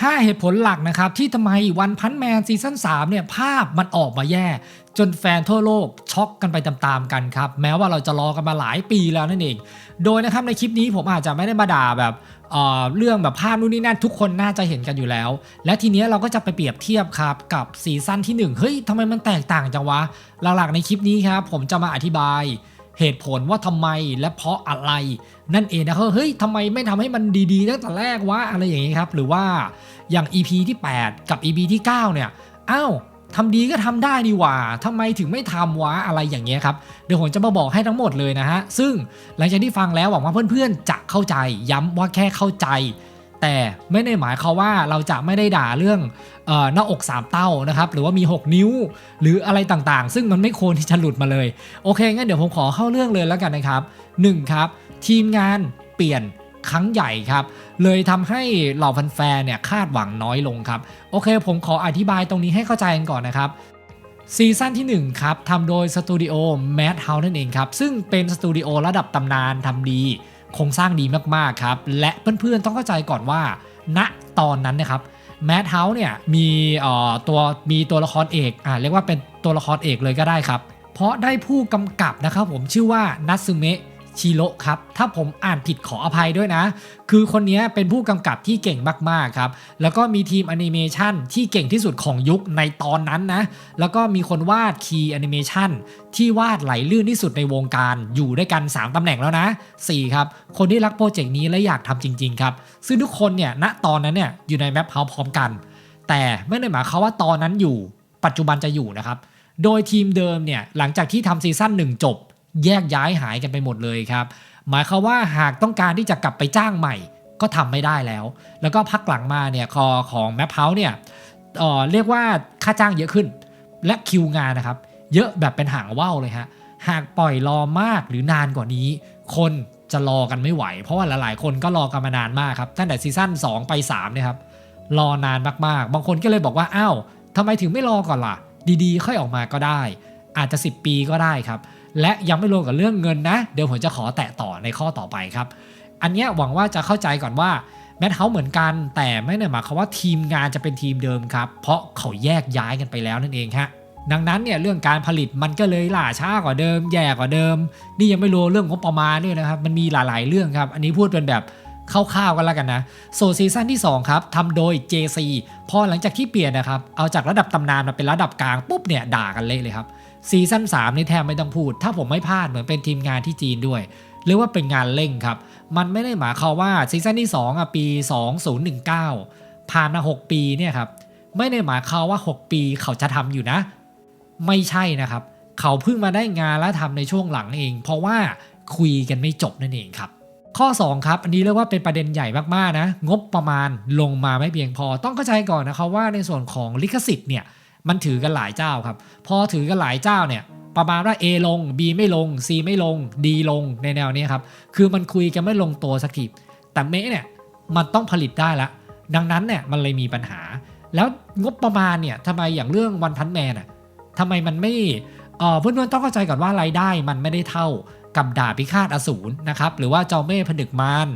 5 เหตุผลหลักนะครับ ที่ทำไมวันพันแมนซีซั่น3เนี่ยภาพมันออกมาแย่ จนแฟนทั่วโลกช็อกกันไปตามๆกันครับ แม้ว่าเราจะรอกันมาหลายปีแล้วนั่นเอง โดยนะครับในคลิปนี้ผมอาจจะไม่ได้มาด่าแบบเอ่อเรื่องแบบภาพนู่นนี่นั่นทุกคนน่าจะเห็นกันอยู่แล้ว และทีเนี้ยเราก็จะไปเปรียบเทียบครับกับซีซั่นที่ 1 เฮ้ยทำไมมันแตกต่างจังวะหลักๆในคลิปนี้ครับผมจะมาอธิบาย เหตุผลว่าทำไมและเพราะอะไร นั่นเองนะครับเฮ้ยทำไมไม่ทำให้มันดีๆตั้งแต่แรกวะอะไรอย่างงี้ครับ หรือว่าอย่าง EP ที่ 8 กับ EP ที่ 9 เนี่ยอ้าวทำดีก็ทำได้นี่หว่าทำไมถึงไม่ทำวะอะไรอย่างเงี้ยครับ เดี๋ยวผมจะมาบอกให้ทั้งหมดเลยนะฮะ ซึ่งหลังจากที่ฟังแล้วหวังว่าเพื่อนๆจะเข้าใจย้ำว่าแค่เข้าใจ แต่ไม่ได้หมายความว่าเราจะไม่ได้ด่าเรื่องหน้าอก 3 เต้านะครับ หรือว่ามี 6 นิ้ว หรืออะไรต่างๆ ซึ่งมันไม่ควรที่จะหลุดมาเลย โอเค งั้นเดี๋ยวผมขอเข้าเรื่องเลยแล้วกันนะครับ 1. ครับ ทีมงานเปลี่ยนครั้งใหญ่ครับ เลยทำให้เหล่าแฟนๆเนี่ยคาดหวังน้อยลงครับ โอเค ผมขออธิบายตรงนี้ให้เข้าใจกันก่อนนะครับซีซั่นที่ 1 ครับทำโดยสตูดิโอ Mad House นั่นเองครับ ซึ่งเป็นสตูดิโอระดับตำนานทำดี โครงสร้างดีมากๆครับ และเพื่อนๆต้องเข้าใจก่อนว่า ณตอนนั้นนะครับแมทเฮาส์เนี่ยมีตัวมีตัวละครเอกอ่าเรียกว่าเป็นตัวละครเอกเลยก็ได้ครับ เพราะได้ผู้กำกับนะครับผมชื่อว่านัตสึเมะ ชิโร่ครับ ถ้าผมอ่านผิดขออภัยด้วยนะ คือคนนี้เป็นผู้กำกับที่เก่งมากๆครับ แล้วก็มีทีมแอนิเมชันที่เก่งที่สุดของยุคในตอนนั้นนะ แล้วก็มีคนวาดคีย์แอนิเมชันที่วาดไหลลื่นที่สุดในวงการอยู่ด้วยกัน 3ตำแหน่งแล้วนะ 4 ครับ คนที่รักโปรเจกต์นี้และอยากทำจริง ๆ ครับ ซึ่งทุกคนเนี่ยณตอนนั้นเนี่ยอยู่ในแมปเฮาพร้อมกัน แต่ไม่ได้หมายความว่าตอนนั้นอยู่ ปัจจุบันจะอยู่นะครับโดยทีมเดิมเนี่ยหลังจากที่ทำซีซั่นหนึ่งจบ แยกย้ายหายกันไปหมดเลยครับ หมายความว่าหากต้องการที่จะกลับไปจ้างใหม่ ก็ทำไม่ได้แล้ว แล้วก็พักหลังมาเนี่ยคอของแมปเฮาเนี่ยเออเรียกว่าค่าจ้างเยอะขึ้น และคิวงานนะครับ เยอะแบบเป็นหางว่าวเลยฮะหากปล่อยรอมากหรือนานกว่านี้ คนจะรอกันไม่ไหว เพราะว่าหลายๆ คนก็รอกันมานานมากครับตั้งแต่ซีซั่น2 ไป3เนี่ยครับรอนานมากๆ บางคนก็เลยบอกว่าอ้าวทำไมถึงไม่รอก่อนล่ะ ดีๆ ค่อยออกมาก็ได้ อาจจะ 10 ปีก็ได้ครับ และยังไม่รวมกับเรื่องเงินนะ เดี๋ยวผมจะขอแตะต่อในข้อต่อไปครับ อันนี้หวังว่าจะเข้าใจก่อนว่าแมทเฮาเหมือนกัน แต่ไม่ได้หมายความว่าทีมงานจะเป็นทีมเดิมครับ เพราะเขาแยกย้ายกันไปแล้วนั่นเองฮะดังนั้นเนี่ยเรื่องการผลิตมันก็เลยล่าช้ากว่าเดิม แย่กว่าเดิม นี่ยังไม่รวมเรื่องงบประมาณด้วยนะครับ มันมีหลายๆเรื่องครับ อันนี้พูดเป็นแบบคร่าวๆกันแล้วกันนะโซซีซั่นที่ 2 ครับทำโดย JC พอหลังจากที่เปลี่ยนนะครับ เอาจากระดับตำนานมาเป็นระดับกลางปุ๊บเนี่ยด่ากันเละเลยครับ ซีซั่น3นี่แทบไม่ต้องพูด ถ้าผมไม่พลาดเหมือนเป็นทีมงานที่จีนด้วยเรียกว่าเป็นงานเร่งครับ มันไม่ได้หมายความว่าซีซั่นที่2อะปี 2019 ผ่านมา 6 ปีเนี่ยครับไม่ได้หมายความว่า 6 ปีเขาจะทำอยู่นะ ไม่ใช่นะครับ เขาเพิ่งมาได้งานและทำในช่วงหลังเอง เพราะว่าคุยกันไม่จบนั่นเองครับ ข้อ 2 ครับ อันนี้เรียกว่าเป็นประเด็นใหญ่มากๆนะ งบประมาณลงมาไม่เพียงพอ ต้องเข้าใจก่อนนะครับว่าในส่วนของลิขสิทธิ์เนี่ย มันถือกันหลายเจ้าครับ พอถือกันหลายเจ้าเนี่ยประมาณว่า A ลง B ไม่ลง C ไม่ลง D ลงในแนวนี้ครับ คือมันคุยกันไม่ลงตัวสักทีแต่เมเนี่ยมันต้องผลิตได้ละดังนั้นเนี่ยมันเลยมีปัญหา แล้วงบประมาณเนี่ยทำไมอย่างเรื่องวันพันแมนอะทำไมมันไม่เอ่อเพื่อนๆต้องเข้าใจก่อนว่ารายได้มันไม่ได้เท่ากับดาบพิฆาตอสูรนะครับหรือว่าเจ้าเม่ผนึกมาร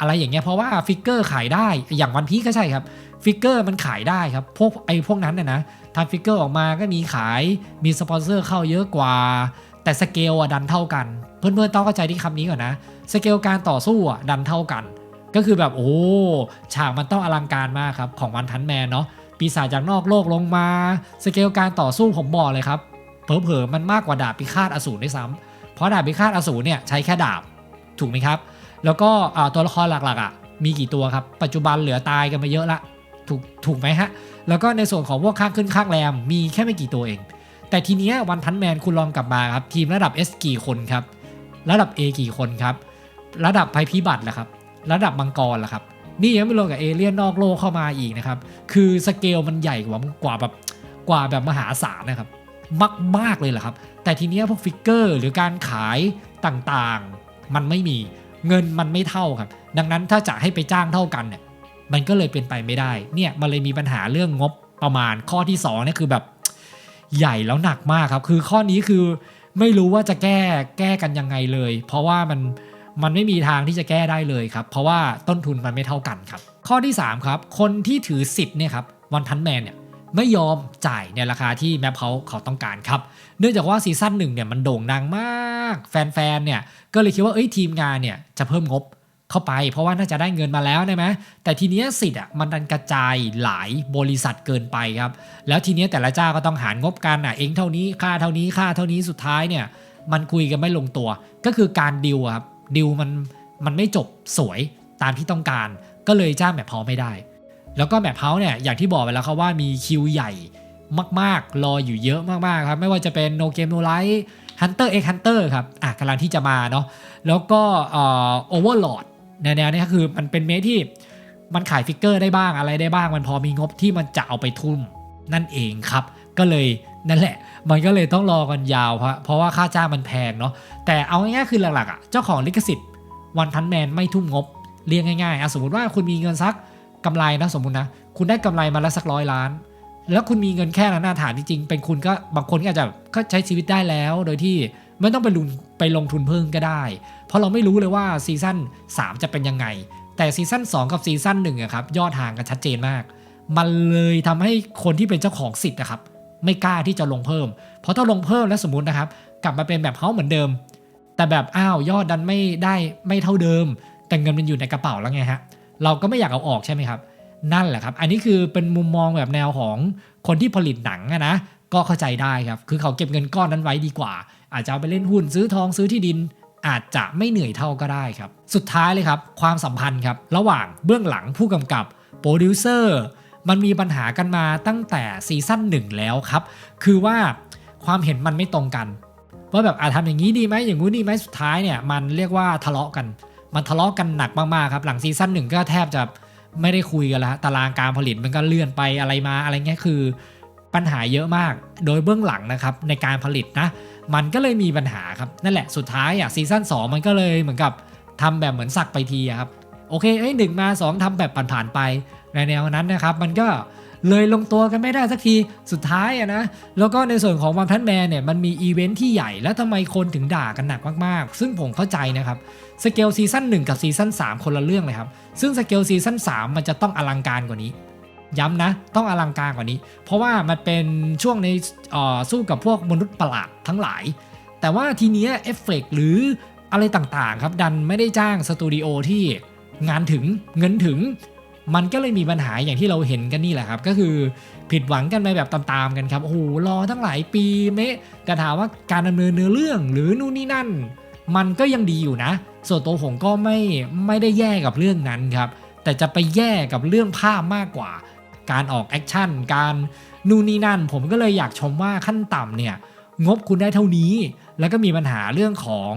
อะไรอย่างเงี้ยเพราะว่าฟิกเกอร์ขายได้อย่างวันพีก็ใช่ครับฟิกเกอร์มันขายได้ครับพวกไอ้พวกนั้นน่ยนะทำฟิกเกอร์ออกมาก็มีขายมีสปอนเซอร์เข้าเยอะกว่า แต่สเกลอะดันเท่ากัน เพื่อนๆต้องเข้าใจที่คำนี้ก่อนนะสเกลการต่อสู้อะดันเท่ากัน ก็คือแบบโอ้ฉากมันต้องอลังการมากครับของวันทันแมนเนาะปีศาจจากนอกโลกลงมาสเกลการต่อสู้ผมบอกเลยครับเผลอๆมันมากกว่าดาบพิฆาตอสูรด้วยซ้ำเพราะดาบพิฆาตอสูรเนี่ยใช้แค่ดาบถูกไหมครับ แล้วก็ตัวละครหลักๆอะมีกี่ตัวครับ ปัจจุบันเหลือตายกันมาเยอะละถูกถูกไหมฮะ แล้วก็ในส่วนของพวกข้างขึ้นข้างแรมมีแค่ไม่กี่ตัวเอง แต่ทีเนี้ยวันพันแมนคุณลองกลับมาครับ ทีมระดับ S กี่คนครับ ระดับ A กี่คนครับ ระดับภัยพิบัติล่ะครับ ระดับมังกรล่ะครับ นี่ยังไม่รวมกับเอเลี่ยนนอกโลกเข้ามาอีกนะครับ คือสเกลมันใหญ่กว่ากว่าแบบกว่าแบบมหาศาลนะครับ มากมากๆเลยแหละครับ แต่ทีเนี้ยพวกฟิกเกอร์หรือการขายต่างๆ มันไม่มี เงินมันไม่เท่าครับ ดังนั้นถ้าจะให้ไปจ้างเท่ากันเนี่ยมันก็เลยเป็นไปไม่ได้เนี่ยมันเลยมีปัญหาเรื่องงบประมาณข้อที่2เนี่ยคือแบบใหญ่แล้วหนักมากครับ คือข้อนี้คือไม่รู้ว่าจะแก้แก้กันยังไงเลย เพราะว่ามันมันไม่มีทางที่จะแก้ได้เลยครับ เพราะว่าต้นทุนมันไม่เท่ากันครับ ข้อที่ 3 ครับ คนที่ถือสิทธิ์เนี่ยครับวันพันแมนเนี่ย ไม่ยอมจ่ายในราคาที่แมปเขาเขาต้องการครับ เนื่องจากว่าซีซั่นหนึ่งเนี่ยมันโด่งดังมาก แฟนๆเนี่ยก็เลยคิดว่าเอ้ยทีมงานเนี่ยจะเพิ่มงบเข้าไป เพราะว่าน่าจะได้เงินมาแล้วใช่ไหมแต่ทีเนี้ยสิทธิ์อะมันดันกระจายหลายบริษัทเกินไปครับ แล้วทีเนี้ยแต่ละเจ้าก็ต้องหารงบกันอะเองเท่านี้ค่าเท่านี้ค่าเท่านี้สุดท้ายเนี่ยมันคุยกันไม่ลงตัว ก็คือการดิวครับดิวมันมันไม่จบสวยตามที่ต้องการ ก็เลยจ้างแมพเฮาไม่ได้ แล้วก็แมพเฮาเนี่ยอย่างที่บอกไปแล้วครับว่ามีคิวใหญ่มากๆ รออยู่เยอะมากๆครับ ไม่ว่าจะเป็น No Game No Life Hunter x Hunter ครับอะกำลังที่จะมาเนาะแล้วก็เอ่อ Overlord แนวๆนี้คือมันเป็นเมทที่มันขายฟิกเกอร์ได้บ้างอะไรได้บ้าง มันพอมีงบที่มันจะเอาไปทุ่มนั่นเองครับ ก็เลยนั่นแหละ มันก็เลยต้องรอกันยาวเพราะเพราะว่าค่าจ้างมันแพงเนาะแต่เอาง่ายๆคือหลักๆอะเจ้าของลิขสิทธิ์วันพันแมนไม่ทุ่มงบเรียกง่ายๆอะสมมติว่าคุณมีเงินสัก กำไรนะสมมุตินะ คุณได้กำไรมาแล้วสักร้อยล้าน แล้วคุณมีเงินแค่นั้นนะฐานจริงๆเป็นคุณก็บางคนก็อาจจะก็ใช้ชีวิตได้แล้ว โดยที่ไม่ต้องไปลงไปลงทุนเพิ่มก็ได้ เพราะเราไม่รู้เลยว่าซีซั่น3 จะเป็นยังไง แต่ซีซั่น2 กับซีซั่น1อะครับยอดห่างกันชัดเจนมาก มันเลยทำให้คนที่เป็นเจ้าของสิทธิ์นะครับไม่กล้าที่จะลงเพิ่ม เพราะถ้าลงเพิ่มแล้วสมมตินะครับ กลับมาเป็นแบบเฮาเหมือนเดิม แต่แบบอ้าวยอดดันไม่ได้ไม่เท่าเดิม แต่เงินมันอยู่ในกระเป๋าแล้วไงฮะ เราก็ไม่อยากเอาออกใช่ไหมครับ นั่นแหละครับ อันนี้คือเป็นมุมมองแบบแนวของคนที่ผลิตหนังนะก็เข้าใจได้ครับ คือเขาเก็บเงินก้อนนั้นไว้ดีกว่า อาจจะเอาไปเล่นหุ้นซื้อทองซื้อที่ดิน อาจจะไม่เหนื่อยเท่าก็ได้ครับ สุดท้ายเลยครับ ความสัมพันธ์ครับ ระหว่างเบื้องหลังผู้กำกับโปรดิวเซอร์มันมีปัญหากันมาตั้งแต่ซีซั่นหนึ่งแล้วครับ คือว่าความเห็นมันไม่ตรงกัน ว่าแบบอาจทำอย่างนี้ดีไหมอย่างงู้นดีไหมสุดท้ายเนี่ยมันเรียกว่าทะเลาะกัน มันทะเลาะกันหนักมากๆครับ หลังซีซั่นหนึ่งก็แทบจะไม่ได้คุยกันแล้วตารางการผลิตมันก็เลื่อนไปอะไรมาอะไรเงี้ยคือปัญหาเยอะมาก โดยเบื้องหลังนะครับในการผลิตนะ มันก็เลยมีปัญหาครับนั่นแหละสุดท้ายอะซีซั่น2มันก็เลยเหมือนกับทำแบบเหมือนสักไปทีครับโอเคเอ้หนึ่งมา 2ทำแบบผ่านๆไปในแนวนั้นนะครับ มันก็ เลยลงตัวกันไม่ได้สักทีสุดท้ายอะนะแล้วก็ในส่วนของวันพันแมนเนี่ยมันมีอีเวนท์ที่ใหญ่แล้วทำไมคนถึงด่ากันหนักมากๆ ซึ่งผมเข้าใจนะครับสเกลซีซั่น1กับซีซั่น3 คนละเรื่องเลยครับ ซึ่งสเกลซีซั่น3 มันจะต้องอลังการกว่านี้ ย้ำนะ ต้องอลังการกว่านี้ เพราะว่ามันเป็นช่วงในสู้กับพวกมนุษย์ประหลาดทั้งหลาย แต่ว่าทีเนี้ยเอฟเฟกต์หรืออะไรต่างๆ ครับ ดันไม่ได้จ้างสตูดิโอที่งานถึงเงินถึง มันก็เลยมีปัญหาอย่างที่เราเห็นกันนี่แหละครับ ก็คือผิดหวังกันไปแบบตามๆกันครับ โอ้โห รอทั้งหลายปีเมะแต่ถามว่าการดำเนินเนื้อเรื่องหรือนู่นนี่นั่น มันก็ยังดีอยู่นะ ส่วนตัวผมก็ไม่ไม่ได้แย่กับเรื่องนั้นครับ แต่จะไปแย่กับเรื่องภาพมากกว่า การออกแอคชั่น การนู่นนี่นั่น ผมก็เลยอยากชมว่าขั้นต่ำเนี่ยงบคุณได้เท่านี้ แล้วก็มีปัญหาเรื่องของ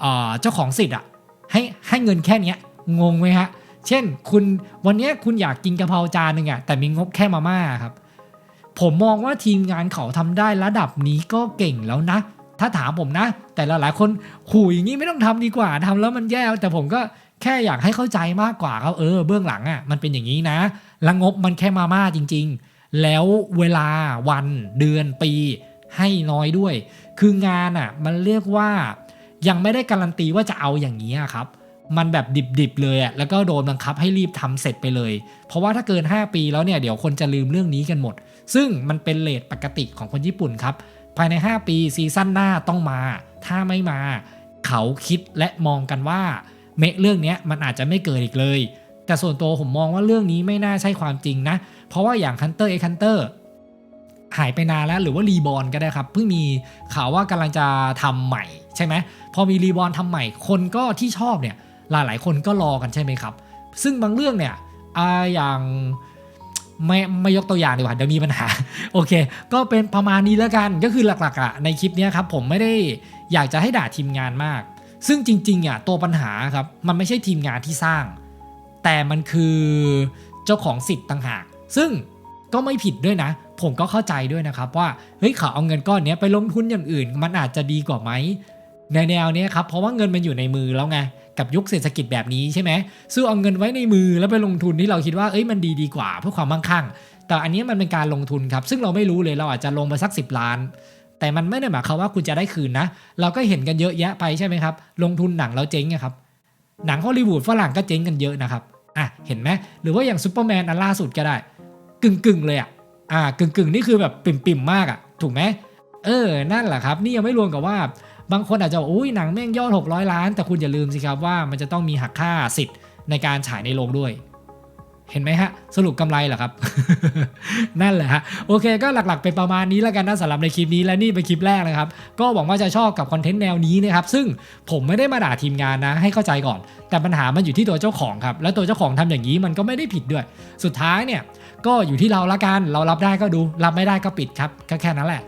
เออเจ้าของสิทธิ์อะให้ให้เงินแค่เนี้ยงงไหมฮะ เช่น คุณวันนี้คุณอยากกินกะเพราจานหนึ่งอะแต่มีงบแค่มาม่าครับ ผมมองว่าทีมงานเขาทำได้ระดับนี้ก็เก่งแล้วนะ ถ้าถามผมนะ แต่หลายๆคนหูยอย่างนี้ไม่ต้องทำดีกว่าทำแล้วมันแย่แต่ผมก็แค่อยากให้เข้าใจมากกว่าเขาเออเบื้องหลังอะมันเป็นอย่างนี้นะและงบมันแค่มาม่าจริง ๆ แล้วเวลาวันเดือนปี ให้น้อยด้วย คืองานอะมันเรียกว่ายังไม่ได้การันตีว่าจะเอาอย่างนี้ครับ มันแบบดิบๆเลยอะแล้วก็โดนบังคับให้รีบทำเสร็จไปเลย เพราะว่าถ้าเกิน 5 ปีแล้วเนี่ยเดี๋ยวคนจะลืมเรื่องนี้กันหมด ซึ่งมันเป็นเลทปกติของคนญี่ปุ่นครับ ภายใน 5 ปีซีซั่นหน้าต้องมา ถ้าไม่มา เขาคิดและมองกันว่าเมะเรื่องนี้มันอาจจะไม่เกิดอีกเลย แต่ส่วนตัวผมมองว่าเรื่องนี้ไม่น่าใช่ความจริงนะ เพราะว่าอย่าง Hunter x Hunter หายไปนานแล้วหรือว่ารีบอ n ก็ได้ครับเพิ่งมีข่าวว่ากำลังจะทำใหม่ใช่ไหมพอมีรีบอ n ทำใหม่คนก็ที่ชอบเนี่ย หลายๆคนก็รอกันใช่ไหมครับ ซึ่งบางเรื่องเนี่ยอย่างไม่ไม่ยกตัวอย่างดีกว่าเดี๋ยวมีปัญหา โอเค ก็เป็นประมาณนี้แล้วกันก็คือหลักๆอะในคลิปนี้ครับผมไม่ได้อยากจะให้ด่าทีมงานมาก ซึ่งจริงๆอะตัวปัญหาครับมันไม่ใช่ทีมงานที่สร้าง แต่มันคือเจ้าของสิทธิ์ต่างหาก ซึ่งก็ไม่ผิดด้วยนะ ผมก็เข้าใจด้วยนะครับว่าเฮ้ยเขาเอาเงินก้อนนี้ไปลงทุนอย่างอื่น มันอาจจะดีกว่าไหมในแนวนี้ครับเพราะว่าเงินมันอยู่ในมือแล้วไง กับยุคเศรษฐกิจแบบนี้ใช่ไหมซื้อเอาเงินไว้ในมือแล้วไปลงทุนที่เราคิดว่าเอ้ยมันดีดีกว่าเพื่อความมั่งคั่ง แต่อันนี้มันเป็นการลงทุนครับ ซึ่งเราไม่รู้เลยเราอาจจะลงไปสัก 10 ล้าน แต่มันไม่ได้หมายความว่าคุณจะได้คืนนะ เราก็เห็นกันเยอะแยะไปใช่ไหมครับ ลงทุนหนังแล้วเจ๊งอะครับหนังฮอลลีวูดฝรั่งก็เจ๊งกันเยอะนะครับอะเห็นไหมหรือว่าอย่างซูเปอร์แมนอันล่าสุดก็ได้ กึ่งกึ่งๆเลยอะอ่ากึ่งกึ่งๆนี่คือแบบปิ่มปิ่มๆมากอะถูกไหมเออนั่นแหละครับ นี่ยังไม่รวมกับว่า บางคนอาจจะบอกอุ้ยหนังแม่งยอด 600 ล้าน แต่คุณอย่าลืมสิครับว่ามันจะต้องมีหักค่าสิทธิ์ในการฉายในโรงด้วย เห็นไหมฮะ สรุปกำไรเหรอครับ นั่นแหละฮะ โอเคก็หลักๆเป็นประมาณนี้แล้วกันนะสำหรับในคลิปนี้และนี่เป็นคลิปแรกนะครับ ก็หวังว่าจะชอบกับคอนเทนต์แนวนี้นะครับ ซึ่งผมไม่ได้มาด่าทีมงานนะ ให้เข้าใจก่อน แต่ปัญหามันอยู่ที่ตัวเจ้าของครับ แล้วตัวเจ้าของทำอย่างนี้มันก็ไม่ได้ผิดด้วย สุดท้ายเนี่ย ก็อยู่ที่เราละกัน เรารับได้ก็ดู รับไม่ได้ก็ปิดครับก็แค่นั้นแหละ